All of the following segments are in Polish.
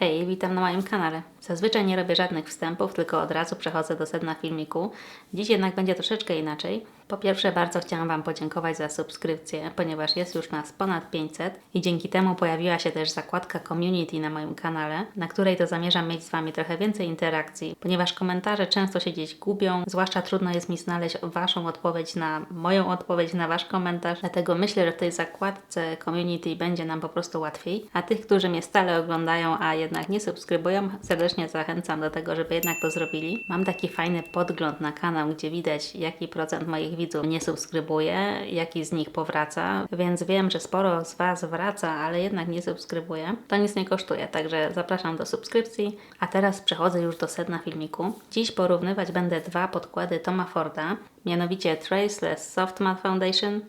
Hej, witam na moim kanale. Zazwyczaj nie robię żadnych wstępów, tylko od razu przechodzę do sedna filmiku. Dziś jednak będzie troszeczkę inaczej. Po pierwsze, bardzo chciałam Wam podziękować za subskrypcję, ponieważ jest już nas ponad 500 i dzięki temu pojawiła się też zakładka community na moim kanale, na której to zamierzam mieć z Wami trochę więcej interakcji, ponieważ komentarze często się gdzieś gubią, zwłaszcza trudno jest mi znaleźć Waszą odpowiedź na moją odpowiedź na Wasz komentarz, dlatego myślę, że w tej zakładce community będzie nam po prostu łatwiej. A tych, którzy mnie stale oglądają, a jednak nie subskrybują, serdecznie zachęcam do tego, żeby jednak to zrobili. Mam taki fajny podgląd na kanał, gdzie widać, jaki procent moich widzów nie subskrybuje, jaki z nich powraca, więc wiem, że sporo z Was wraca, ale jednak nie subskrybuje. To nic nie kosztuje, także zapraszam do subskrypcji. A teraz przechodzę już do sedna filmiku. Dziś porównywać będę dwa podkłady Toma Forda, mianowicie Traceless Soft Matte Foundation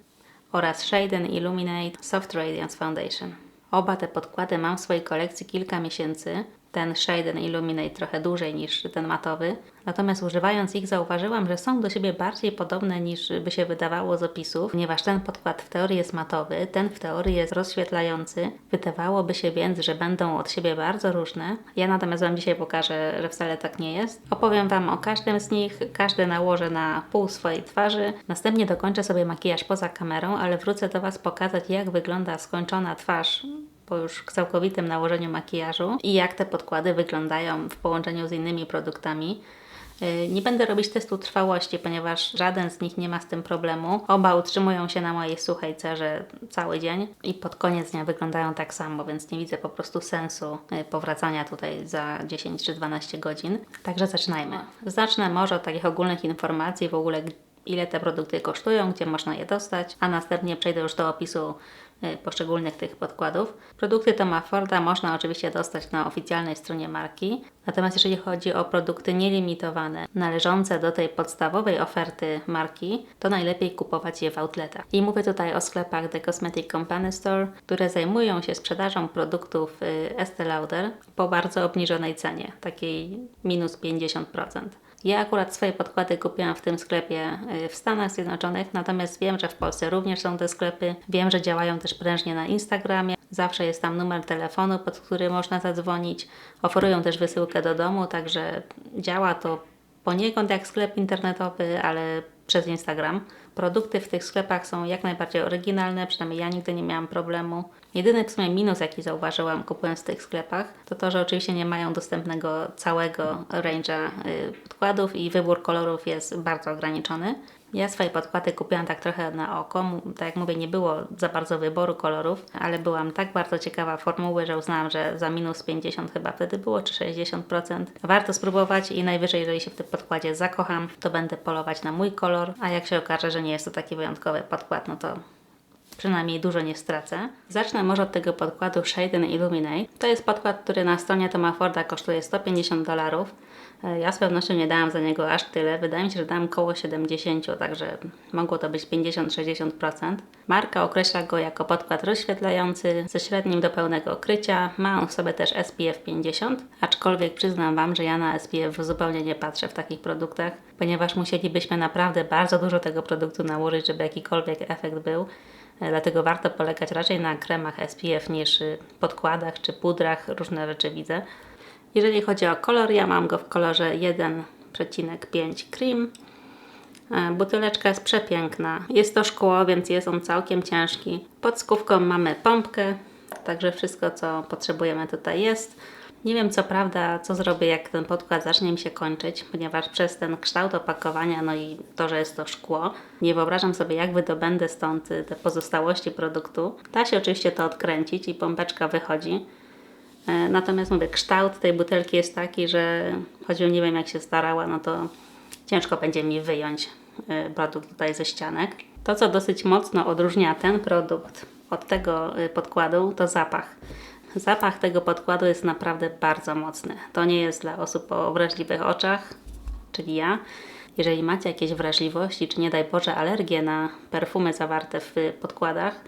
oraz Shade and Illuminate Soft Radiance Foundation. Oba te podkłady mam w swojej kolekcji kilka miesięcy. Ten Shade and Illuminate trochę dłużej niż ten matowy. Natomiast używając ich zauważyłam, że są do siebie bardziej podobne niż by się wydawało z opisów, ponieważ ten podkład w teorii jest matowy, ten w teorii jest rozświetlający. Wydawałoby się więc, że będą od siebie bardzo różne. Ja natomiast Wam dzisiaj pokażę, że wcale tak nie jest. Opowiem Wam o każdym z nich, każdy nałożę na pół swojej twarzy. Następnie dokończę sobie makijaż poza kamerą, ale wrócę do Was pokazać, jak wygląda skończona twarz po już całkowitym nałożeniu makijażu i jak te podkłady wyglądają w połączeniu z innymi produktami. Yy, Nie będę robić testu trwałości, ponieważ żaden z nich nie ma z tym problemu. Oba utrzymują się na mojej suchej cerze cały dzień i pod koniec dnia wyglądają tak samo, więc nie widzę po prostu sensu yy, powracania tutaj za 10 czy 12 godzin. Także zaczynajmy. Zacznę może od takich ogólnych informacji w ogóle, ile te produkty kosztują, gdzie można je dostać, a następnie przejdę już do opisu y, poszczególnych tych podkładów. Produkty Toma Forda można oczywiście dostać na oficjalnej stronie marki, natomiast jeżeli chodzi o produkty nielimitowane, należące do tej podstawowej oferty marki, to najlepiej kupować je w outletach. I mówię tutaj o sklepach The Cosmetic Company Store, które zajmują się sprzedażą produktów y, Estée Lauder po bardzo obniżonej cenie, takiej minus 50%. Ja akurat swoje podkłady kupiłam w tym sklepie y, w Stanach Zjednoczonych, natomiast wiem, że w Polsce również są te sklepy. Wiem, że działają też prężnie na Instagramie. Zawsze jest tam numer telefonu, pod który można zadzwonić. Oferują też wysyłkę do domu, także działa to poniekąd jak sklep internetowy, ale przez Instagram. Produkty w tych sklepach są jak najbardziej oryginalne, przynajmniej ja nigdy nie miałam problemu. Jedyny w sumie minus, jaki zauważyłam kupując w tych sklepach, to to, że oczywiście nie mają dostępnego całego range'a y, podkładów i wybór kolorów jest bardzo ograniczony. Ja swoje podkłady kupiłam tak trochę na oko. Tak jak mówię, nie było za bardzo wyboru kolorów, ale byłam tak bardzo ciekawa formuły, że uznałam, że za minus 50 chyba wtedy było, czy 60%. Warto spróbować i najwyżej, jeżeli się w tym podkładzie zakocham, to będę polować na mój kolor, a jak się okaże, że nie jest to taki wyjątkowy podkład, no to przynajmniej dużo nie stracę. Zacznę może od tego podkładu Shade and Illuminate. To jest podkład, który na stronie Toma Forda kosztuje 150 dolarów. E, Ja z pewnością nie dałam za niego aż tyle. Wydaje mi się, że dałam około 70, także mogło to być 50-60%. Marka określa go jako podkład rozświetlający ze średnim do pełnego krycia. Ma on w sobie też SPF 50, aczkolwiek przyznam Wam, że ja na SPF zupełnie nie patrzę w takich produktach, ponieważ musielibyśmy naprawdę bardzo dużo tego produktu nałożyć, żeby jakikolwiek efekt był. E, Dlatego warto polegać raczej na kremach SPF niż y, podkładach czy pudrach. Różne rzeczy widzę. Jeżeli chodzi o kolor, ja mam go w kolorze 1,5 cream. E, Buteleczka jest przepiękna. Jest to szkło, więc jest on całkiem ciężki. Pod skówką mamy pompkę, także wszystko co potrzebujemy tutaj jest. Nie wiem co prawda, co zrobię jak ten podkład zacznie mi się kończyć, ponieważ przez ten kształt opakowania, no i to, że jest to szkło, nie wyobrażam sobie jak wydobędę stąd te pozostałości produktu. Da się oczywiście to odkręcić i pompeczka wychodzi. E, Natomiast mówię, kształt tej butelki jest taki, że choćbym nie wiem jak się starała, no to ciężko będzie mi wyjąć e, produkt tutaj ze ścianek. To, co dosyć mocno odróżnia ten produkt od tego e, podkładu, to zapach. Zapach tego podkładu jest naprawdę bardzo mocny. To nie jest dla osób o wrażliwych oczach, czyli ja. Jeżeli macie jakieś wrażliwości, czy nie daj Boże alergie na perfumy zawarte w podkładach,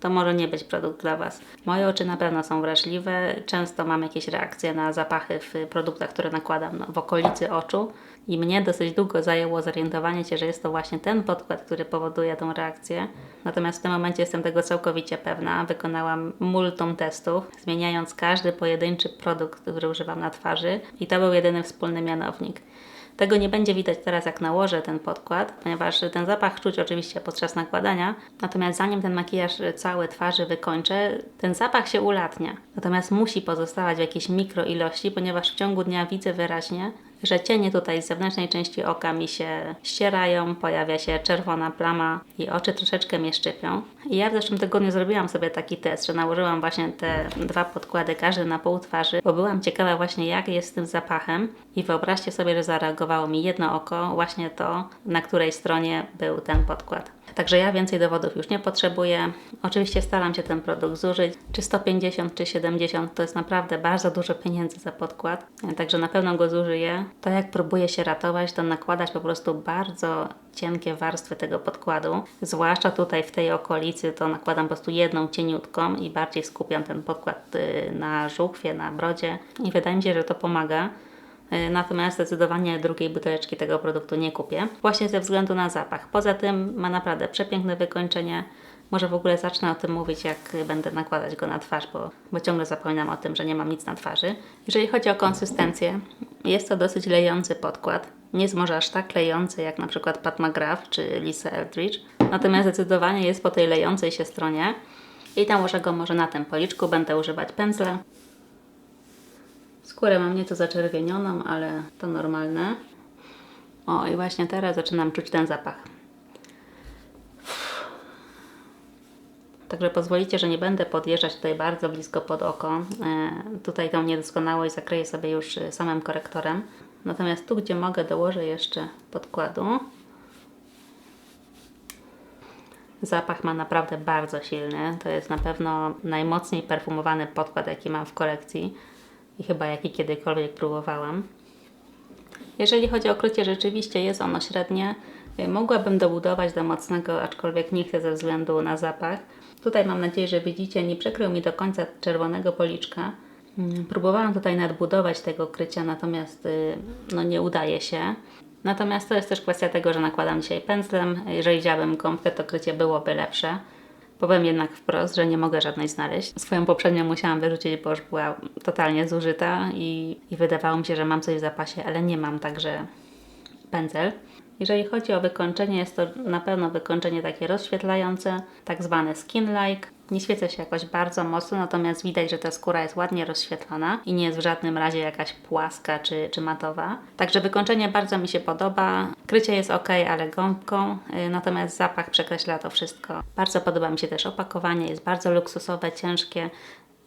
to może nie być produkt dla Was. Moje oczy na pewno są wrażliwe, często mam jakieś reakcje na zapachy w produktach, które nakładam w okolicy oczu i mnie dosyć długo zajęło zorientowanie się, że jest to właśnie ten podkład, który powoduje tą reakcję. Natomiast w tym momencie jestem tego całkowicie pewna. Wykonałam multum testów, zmieniając każdy pojedynczy produkt, który używam na twarzy i to był jedyny wspólny mianownik. Tego nie będzie widać teraz, jak nałożę ten podkład, ponieważ ten zapach czuć oczywiście podczas nakładania. Natomiast zanim ten makijaż cały twarzy wykończę, ten zapach się ulatnia. Natomiast musi pozostawać w jakiejś mikroilości, ponieważ w ciągu dnia widzę wyraźnie, że cienie tutaj z zewnętrznej części oka mi się ścierają, pojawia się czerwona plama i oczy troszeczkę mnie szczypią. I ja w zeszłym tygodniu zrobiłam sobie taki test, że nałożyłam właśnie te dwa podkłady, każdy na pół twarzy, bo byłam ciekawa właśnie jak jest z tym zapachem i wyobraźcie sobie, że zareagowało mi jedno oko, właśnie to, na której stronie był ten podkład. Także ja więcej dowodów już nie potrzebuję. Oczywiście staram się ten produkt zużyć. Czy 150, czy 70 to jest naprawdę bardzo dużo pieniędzy za podkład. Także na pewno go zużyję. To jak próbuję się ratować, to nakładać po prostu bardzo cienkie warstwy tego podkładu. Zwłaszcza tutaj w tej okolicy to nakładam po prostu jedną cieniutką i bardziej skupiam ten podkład y, na żuchwie, na brodzie. I wydaje mi się, że to pomaga. Y, Natomiast zdecydowanie drugiej buteleczki tego produktu nie kupię, właśnie ze względu na zapach. Poza tym ma naprawdę przepiękne wykończenie. Może w ogóle zacznę o tym mówić, jak będę nakładać go na twarz, bo, bo ciągle zapominam o tym, że nie mam nic na twarzy. Jeżeli chodzi o konsystencję, jest to dosyć lejący podkład. Nie jest może aż tak lejący jak na przykład Pat McGrath czy Lisa Eldridge, natomiast zdecydowanie jest po tej lejącej się stronie. I nałożę go może na tym policzku, będę używać pędzla. Skórę mam nieco zaczerwienioną, ale to normalne. O, i właśnie teraz zaczynam czuć ten zapach. Także pozwolicie, że nie będę podjeżdżać tutaj bardzo blisko pod oko. E, tutaj tą niedoskonałość zakryję sobie już e, samym korektorem. Natomiast tu, gdzie mogę, dołożę jeszcze podkładu. Zapach ma naprawdę bardzo silny. To jest na pewno najmocniej perfumowany podkład, jaki mam w kolekcji i chyba jaki kiedykolwiek próbowałam. Jeżeli chodzi o krycie, rzeczywiście jest ono średnie. Y, Mogłabym dobudować do mocnego, aczkolwiek nie chcę ze względu na zapach. Tutaj mam nadzieję, że widzicie, nie przekrył mi do końca czerwonego policzka. Mm, Próbowałam tutaj nadbudować tego krycia, natomiast y, no, nie udaje się. Natomiast to jest też kwestia tego, że nakładam dzisiaj pędzlem. Jeżeli wziąłabym gąbkę, to krycie byłoby lepsze. Powiem jednak wprost, że nie mogę żadnej znaleźć. Swoją poprzednią musiałam wyrzucić, bo już była totalnie zużyta i, i wydawało mi się, że mam coś w zapasie, ale nie mam, także pędzel. Jeżeli chodzi o wykończenie, jest to na pewno wykończenie takie rozświetlające, tak zwane skin-like. Nie świecę się jakoś bardzo mocno, natomiast widać, że ta skóra jest ładnie rozświetlona i nie jest w żadnym razie jakaś płaska czy, czy matowa. Także wykończenie bardzo mi się podoba. Krycie jest ok, ale gąbką, y, natomiast zapach przekreśla to wszystko. Bardzo podoba mi się też opakowanie, jest bardzo luksusowe, ciężkie.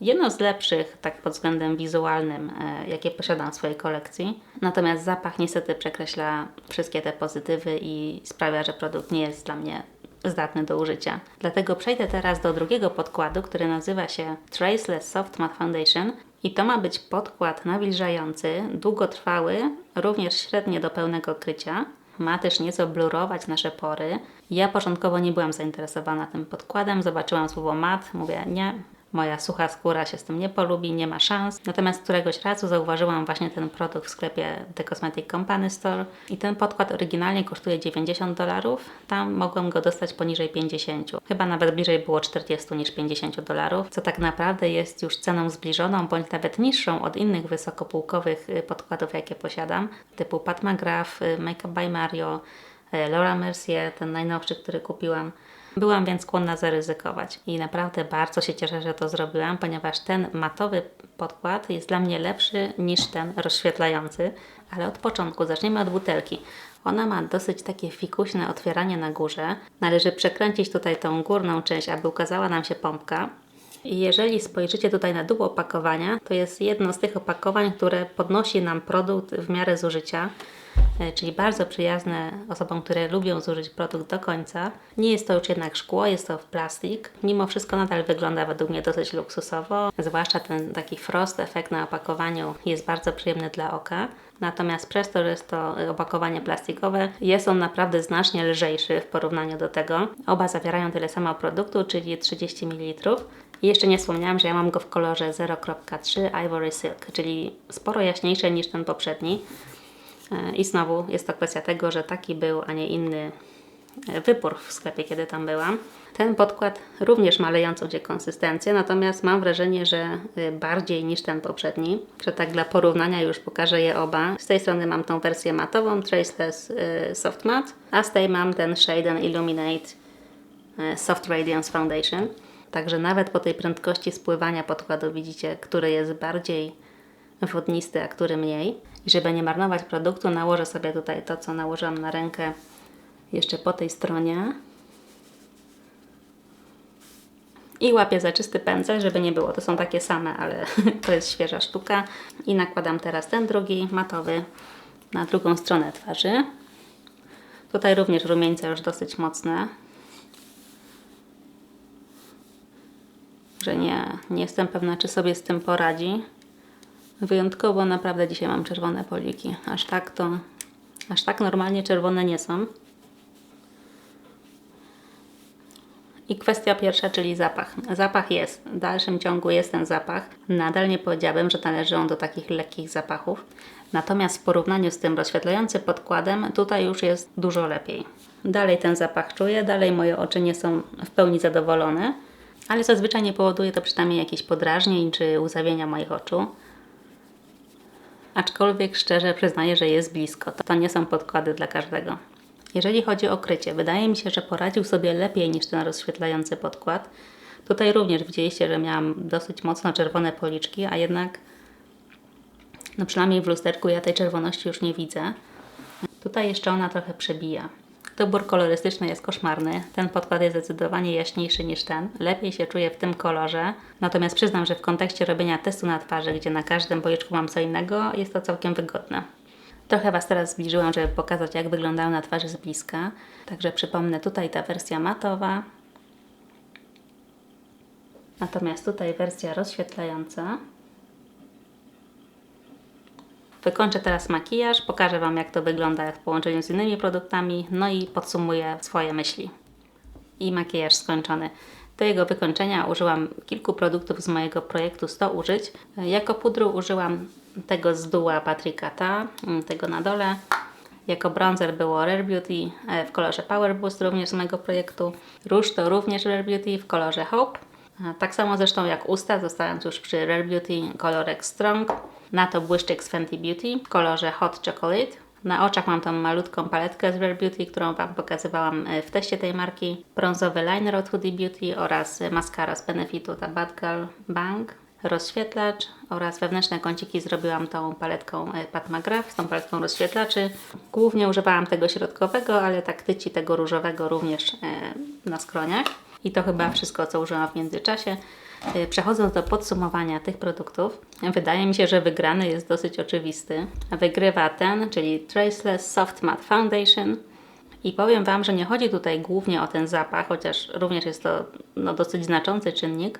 Jedno z lepszych, tak pod względem wizualnym, e, jakie posiadam w swojej kolekcji. Natomiast zapach niestety przekreśla wszystkie te pozytywy i sprawia, że produkt nie jest dla mnie zdatny do użycia. Dlatego przejdę teraz do drugiego podkładu, który nazywa się Traceless Soft Matte Foundation. I to ma być podkład nawilżający, długotrwały, również średnie do pełnego krycia. Ma też nieco blurować nasze pory. Ja początkowo nie byłam zainteresowana tym podkładem. Zobaczyłam słowo mat, mówię nie, moja sucha skóra się z tym nie polubi, nie ma szans. Natomiast któregoś razu zauważyłam właśnie ten produkt w sklepie The Cosmetic Company Store i ten podkład oryginalnie kosztuje 90 dolarów. Tam mogłam go dostać poniżej 50. Chyba nawet bliżej było 40 niż 50 dolarów, co tak naprawdę jest już ceną zbliżoną bądź nawet niższą od innych wysokopółkowych y, podkładów, jakie posiadam, typu Pat McGrath, y, Makeup by Mario, y, Laura Mercier, ten najnowszy, który kupiłam. Byłam więc skłonna zaryzykować i naprawdę bardzo się cieszę, że to zrobiłam, ponieważ ten matowy podkład jest dla mnie lepszy niż ten rozświetlający, ale od początku zaczniemy od butelki. Ona ma dosyć takie fikuśne otwieranie na górze. Należy przekręcić tutaj tą górną część, aby ukazała nam się pompka. I jeżeli spojrzycie tutaj na dół opakowania, to jest jedno z tych opakowań, które podnosi nam produkt w miarę zużycia. E, czyli bardzo przyjazne osobom, które lubią zużyć produkt do końca. Nie jest to już jednak szkło, jest to plastik. Mimo wszystko nadal wygląda według mnie dosyć luksusowo, zwłaszcza ten taki frost efekt na opakowaniu jest bardzo przyjemny dla oka. Natomiast przez to, że jest to opakowanie plastikowe, jest on naprawdę znacznie lżejszy w porównaniu do tego. Oba zawierają tyle samo produktu, czyli 30 ml. I jeszcze nie wspomniałam, że ja mam go w kolorze 0.3 Ivory Silk, czyli sporo jaśniejszy niż ten poprzedni. E, I znowu jest to kwestia tego, że taki był, a nie inny wybór w sklepie, kiedy tam byłam. Ten podkład również ma lejącą się konsystencję, natomiast mam wrażenie, że e, bardziej niż ten poprzedni. Że tak dla porównania już pokażę je oba. Z tej strony mam tą wersję matową, Traceless Soft Matte, a z tej mam ten Shade and Illuminate Soft Radiance Foundation. Także nawet po tej prędkości spływania podkładu widzicie, który jest bardziej wodnisty, a który mniej. I żeby nie marnować produktu, nałożę sobie tutaj to, co nałożyłam na rękę jeszcze po tej stronie. I łapię za czysty pędzel, żeby nie było. To są takie same, ale to jest świeża sztuka. I nakładam teraz ten drugi, matowy, na drugą stronę twarzy. Tutaj również rumieńce już dosyć mocne. Że nie, nie jestem pewna, czy sobie z tym poradzi. Wyjątkowo naprawdę dzisiaj mam czerwone poliki. Aż tak to, aż tak normalnie czerwone nie są. I kwestia pierwsza, czyli zapach. Zapach jest, w dalszym ciągu jest ten zapach. Nadal nie powiedziałabym, że należy on do takich lekkich zapachów. Natomiast w porównaniu z tym rozświetlającym podkładem, tutaj już jest dużo lepiej. Dalej ten zapach czuję, dalej moje oczy nie są w pełni zadowolone, ale zazwyczaj nie powoduje to przynajmniej jakichś podrażnień czy uzawienia moich oczu. Aczkolwiek szczerze przyznaję, że jest blisko. To nie są podkłady dla każdego. Jeżeli chodzi o krycie, wydaje mi się, że poradził sobie lepiej niż ten rozświetlający podkład. Tutaj również widzieliście, że miałam dosyć mocno czerwone policzki, a jednak no przynajmniej w lusterku ja tej czerwoności już nie widzę. Tutaj jeszcze ona trochę przebija. Dobór kolorystyczny jest koszmarny. Ten podkład jest zdecydowanie jaśniejszy niż ten. Lepiej się czuję w tym kolorze. Natomiast przyznam, że w kontekście robienia testu na twarzy, gdzie na każdym policzku mam co innego, jest to całkiem wygodne. Trochę Was teraz zbliżyłam, żeby pokazać, jak wyglądają na twarzy z bliska. Także przypomnę, tutaj ta wersja matowa. Natomiast tutaj wersja rozświetlająca. Wykończę teraz makijaż, pokażę Wam jak to wygląda w połączeniu z innymi produktami, no i podsumuję swoje myśli. I makijaż skończony. Do jego wykończenia użyłam kilku produktów z mojego projektu 100 użyć. Jako pudru użyłam tego z Dua Patricka Ta, tego na dole. Jako bronzer było Rare Beauty e, w kolorze Power Boost, również z mojego projektu. Róż to również Rare Beauty w kolorze Hope. Tak samo zresztą jak usta, zostając już przy Rare Beauty kolorek Strong. Na to błyszczyk z Fenty Beauty w kolorze Hot Chocolate. Na oczach mam tą malutką paletkę z Rare Beauty, którą Wam pokazywałam e, w teście tej marki. Brązowy liner od Hudy Beauty oraz maskara z Benefitu, ta Bad Girl Bang. Rozświetlacz oraz wewnętrzne kąciki zrobiłam tą paletką e, Pat McGrath, tą paletką rozświetlaczy. Głównie używałam tego środkowego, ale tak tyci tego różowego również e, na skroniach. I to chyba wszystko, co użyłam w międzyczasie. Y, przechodząc do podsumowania tych produktów, wydaje mi się, że wygrany jest dosyć oczywisty. Wygrywa ten, czyli Traceless Soft Matte Foundation. I powiem Wam, że nie chodzi tutaj głównie o ten zapach, chociaż również jest to no, dosyć znaczący czynnik,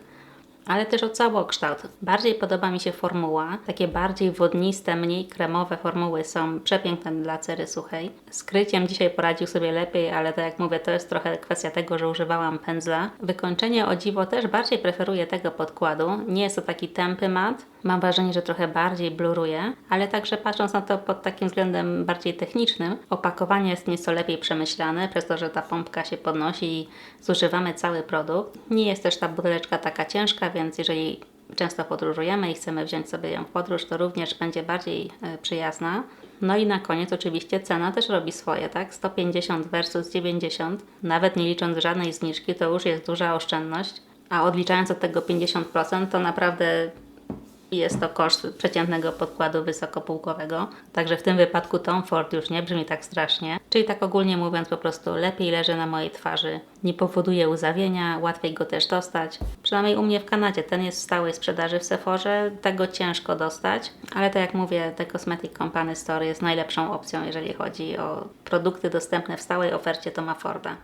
ale też o całokształt. Bardziej podoba mi się formuła. Takie bardziej wodniste, mniej kremowe formuły są przepiękne dla cery suchej. Z kryciem dzisiaj poradził sobie lepiej, ale tak jak mówię, to jest trochę kwestia tego, że używałam pędzla. Wykończenie o dziwo też bardziej preferuję tego podkładu. Nie jest to taki tępy mat. Mam wrażenie, że trochę bardziej bluruje, ale także patrząc na to pod takim względem bardziej technicznym, opakowanie jest nieco lepiej przemyślane, przez to, że ta pompka się podnosi i zużywamy cały produkt. Nie jest też ta buteleczka taka ciężka, więc jeżeli często podróżujemy i chcemy wziąć sobie ją w podróż, to również będzie bardziej e, przyjazna. No i na koniec oczywiście cena też robi swoje, tak? 150 versus 90, nawet nie licząc żadnej zniżki, to już jest duża oszczędność, a odliczając od tego 50%, to naprawdę jest to koszt przeciętnego podkładu wysokopółkowego. Także w tym wypadku Tom Ford już nie brzmi tak strasznie. Czyli tak ogólnie mówiąc po prostu lepiej leży na mojej twarzy, nie powoduje uzawienia, łatwiej go też dostać. Przynajmniej u mnie w Kanadzie ten jest w stałej sprzedaży w Sephorze, tego ciężko dostać, ale tak jak mówię, The Cosmetic Company Store jest najlepszą opcją, jeżeli chodzi o produkty dostępne w stałej ofercie Toma Forda.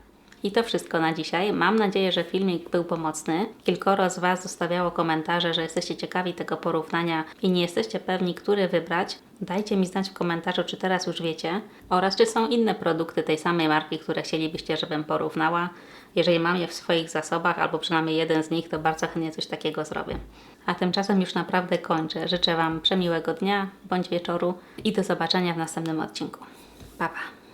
I to wszystko na dzisiaj. Mam nadzieję, że filmik był pomocny. Kilkoro z Was zostawiało komentarze, że jesteście ciekawi tego porównania i nie jesteście pewni, który wybrać. Dajcie mi znać w komentarzu, czy teraz już wiecie, oraz czy są inne produkty tej samej marki, które chcielibyście, żebym porównała. Jeżeli mam je w swoich zasobach, albo przynajmniej jeden z nich, to bardzo chętnie coś takiego zrobię. A tymczasem już naprawdę kończę. Życzę Wam przemiłego dnia bądź wieczoru i do zobaczenia w następnym odcinku. Pa, pa!